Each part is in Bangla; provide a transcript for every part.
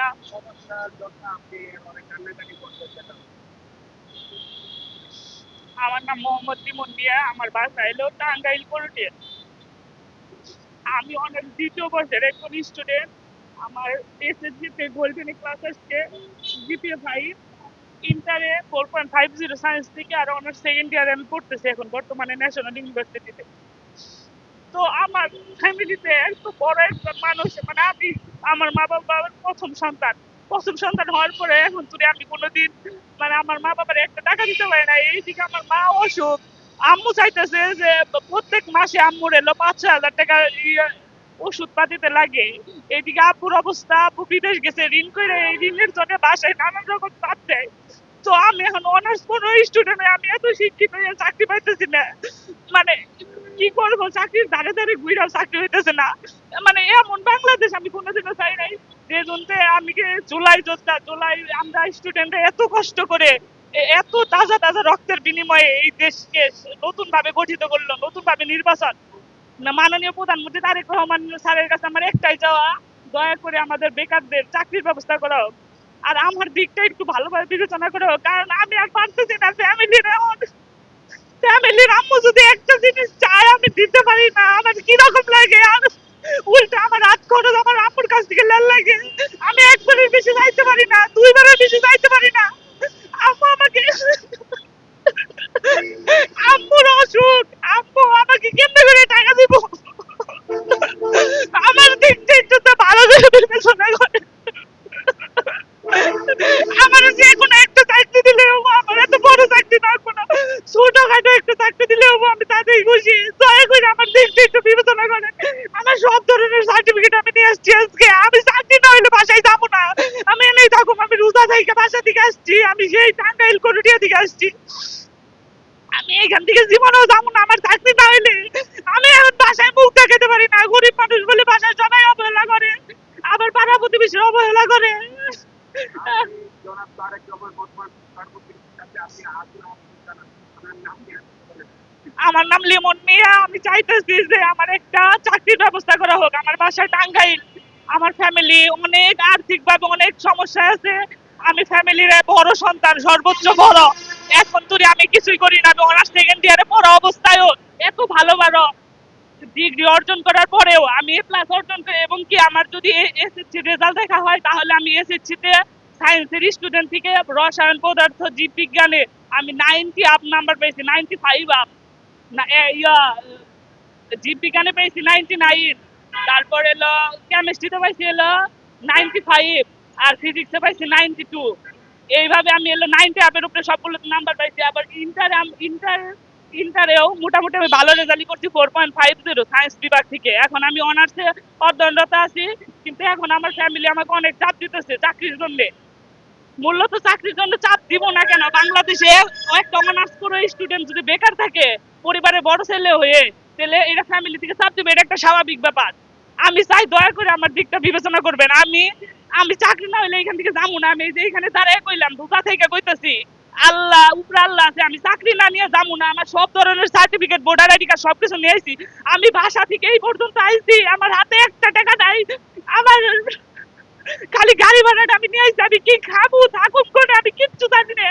না। সমস্যার জন্য আপনি অনেক কান্নাকাটি করতেছেন আমার নাম মোহাম্মদ লিমন মিয়া আমার বাসা এলো টাঙ্গাইল কোরটিয়া আমি অনেক দ্বিতীয় বর্ষের একজন স্টুডেন্ট আমার এসএসসি তে গোল্ডেন ক্লাস আসছে জিপিএ ফাইভ ইন্টারে four point five zero science থেকে আর অনার্স সেকেন্ড ইয়ারে আমি পড়তেছি এখন বর্তমানে ন্যাশনাল ইউনিভার্সিটিতে তো। আমার ফ্যামিলিতে এত বড় একটা মানুষ মানে আমি আমার মা বাবার প্রথম সন্তান। প্রথম সন্তান হওয়ার পরে এখন তুই আমি কোনোদিন মানে আমার মা বাবার একটা টাকা দিতে পারে না, এইদিকে আমার মা অসুখ। আম্মু চাইতেছে যে প্রত্যেক মাসে আম্মুর এলো পাঁচ ছয় হাজার টাকা ইয়ে ওষুধ পাতিতে লাগে। এইদিকে আব্বুর অবস্থা, আব্বু বিদেশ গেছে, ঋণ করে এই ঋণের জন্য বাসায় নানান রকম চাপ দেয়। তো আমি এখন অনার্স কোনো স্টুডেন্ট আমি এত শিক্ষিত চাকরি পাইতেছি না। মানে কি করব? চাকরির ধারে ধারে ঘুরাও চাকরি হইতেছে না। মানে এমন বাংলাদেশ, আমি কোনোদিনও চাই নাই যে জন্যে আমি জুলাই যোদ্ধা জুলাই আমরা স্টুডেন্ট এত কষ্ট করে এত তাজা তাজা রক্তের বিনিময়ে এই দেশকে নতুন ভাবে গঠিত করল নতুন ভাবে নির্বাচন মাননীয় প্রধানমন্ত্রী তারেক রহমান স্যারের কাছে আমার একটাই চাওয়া, দয়া করে আমাদের বেকারদের চাকরির ব্যবস্থা করা হোক। আর আমার দিকটা একটু ভালোভাবে বিবেচনা করে হোক, কারণ আমি আর পারতেছি না ফ্যামিলির এমন ফ্যামিলির আম্মু যদি একটা জিনিস চায়, আমি দিতে পারি না। আমার কীরকম লাগে? আর উল্টা আমার হাত খরচ, আমার আম্মুর কাছ থেকে লাল লাগে। আমি একবারের বেশি যাইতে পারি না দুইবারের বেশি যাইতে পারি না। আম্মু আমাকে আম্মুর অসুখ। আম্মু আমাকে কেমনে করে টাকা দিব? আমার দিকটা একটু তো ভালো করে বিবেচনা করে আমার যে কোনো একটা চাকরি দিলে হব আমার এত বড় চাকরি না কোনো ছোটখাটো একটা চাকরি দিলে আমি তাতেই খুশি। দয়া করে আমার দিকটা একটু বিবেচনা করে আমার সব ধরনের সার্টিফিকেট আমি নিয়ে আসছি আজকে। আমি চাকরি না হইলে বাসায় যাব না। আমি এনেই থাকুম আমি রোজা থেকে বাসা থেকে আসছি, আমি সেই টাঙ্গাইল করুটিয়া থেকে আসছি। আমি এখান থেকে জীবনেও যাব না, আমার চাকরি না হইলে। আমি এখন বাসায় মুখ দেখাতে পারি না, গরিব মানুষ বলে বাসায় সবাই অবহেলা করে, আবার পাড়া প্রতিবেশী অবহেলা করে। জনাব তারেক রহমান আপনি আগ্রহ আমার নাম লিমন মিয়া, আমি চাইতেছি যে আমার একটা চাকরির ব্যবস্থা করা হোক। আমার বাসা টাঙ্গাইল, আমার ফ্যামিলি অনেক আর্থিকভাবে অনেক সমস্যা আছে। আমি ফ্যামিলির বড় সন্তান, সর্বোচ্চ বড়। এখন তুই আমি কিছুই করি না, আমি অনার্স সেকেন্ড ইয়ারে পড়া অবস্থায়ও এত ভালো ভালো ডিগ্রি অর্জন করার পরেও আমি প্লাস অর্জন করি এবং কি আমার যদি এসএসসি রেজাল্ট দেখা হয়, তাহলে আমি এসএসসি তে সায়েন্সের স্টুডেন্ট থেকে রসায়ন পদার্থ, জীব বিজ্ঞানে আমি নাইনটি আপ নাম্বার পেয়েছি নাইনটি ফাইভ আপ ইয়া জীব বিজ্ঞানে পেয়েছি নাইনটি নাইন তারপর এলো কেমিস্ট্রিতে পাইছি এলো নাইনটি ফাইভ আর ফিজিক্সে পাইছি নাইনটি টু এইভাবে আমি এলো নাইনটি আপের উপরে সবগুলো নাম্বার পাইছি। আবার ইন্টার ইন্টার ইন্টারেও মোটামুটি আমি ভালো রেজাল্ট করছি four point five zero science বিভাগ থেকে। এখন আমি অনার্সে অধ্যয়নরত আছি, কিন্তু এখন আমার ফ্যামিলি আমাকে অনেক চাপ দিতেছে চাকরির জন্যে। মূলত চাকরির জন্য চাপ দিব না কেন? বাংলাদেশে একটা অনার্স করে স্টুডেন্ট যদি বেকার থাকে পরিবারের বড় ছেলে হয়ে, তাহলে এটা ফ্যামিলি থেকে চাপ দিবে, এটা একটা স্বাভাবিক ব্যাপার। আমি চাই দয়া করে আমার দিকটা বিবেচনা করবেন। আমি আমি চাকরি না হইলে এখান থেকে যাব না। আমি যে এখানে দাঁড়ায় কইলাম ঢুকা থেকে কইতাছি, আল্লাহ, উপরে আল্লাহ আছে, আমি চাকরি না নিয়ে যাব না। আমার সব ধরনের সার্টিফিকেট ভোটার আইডি কার্ড সবকিছু নিয়ে আইছি। আমি বাসা থেকে এই পর্যন্ত আইছি, আমার হাতে একটা টাকা নাই আমার খালি গাড়ি ভাড়াটা আমি কি খাব? থাকুক করে আমি কিচ্ছু জানি না।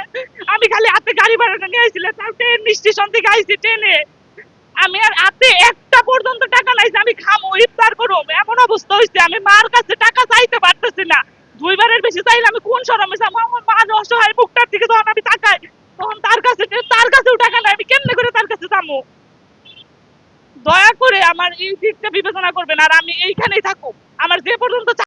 আমি খালি হাতে গাড়ি ভাড়াটা নিয়ে আইছিলাম তাও ট্রেন স্টেশন থেকে আইছি ট্রেনে আমি আর হাতে একটা পর্যন্ত টাকা নাই আমি খামো, ইফতার করুম। এমন অবস্থা হয়েছে আমি মার কাছে টাকা চাইতে পারতেছি না। দুইবারের বেশি চাইলে আমি কোন শরমে যাব? আমার মা যে অসহায় মুখটার দিকে তখন আমি তাকাই, তখন তার কাছে, তার কাছেও টাকা নাই। আমি কেমনে করে তার কাছে যাব? দয়া করে আমার এই দিকটা বিবেচনা করবেন আর আমি এইখানেই থাকুক। আমার যে পর্যন্ত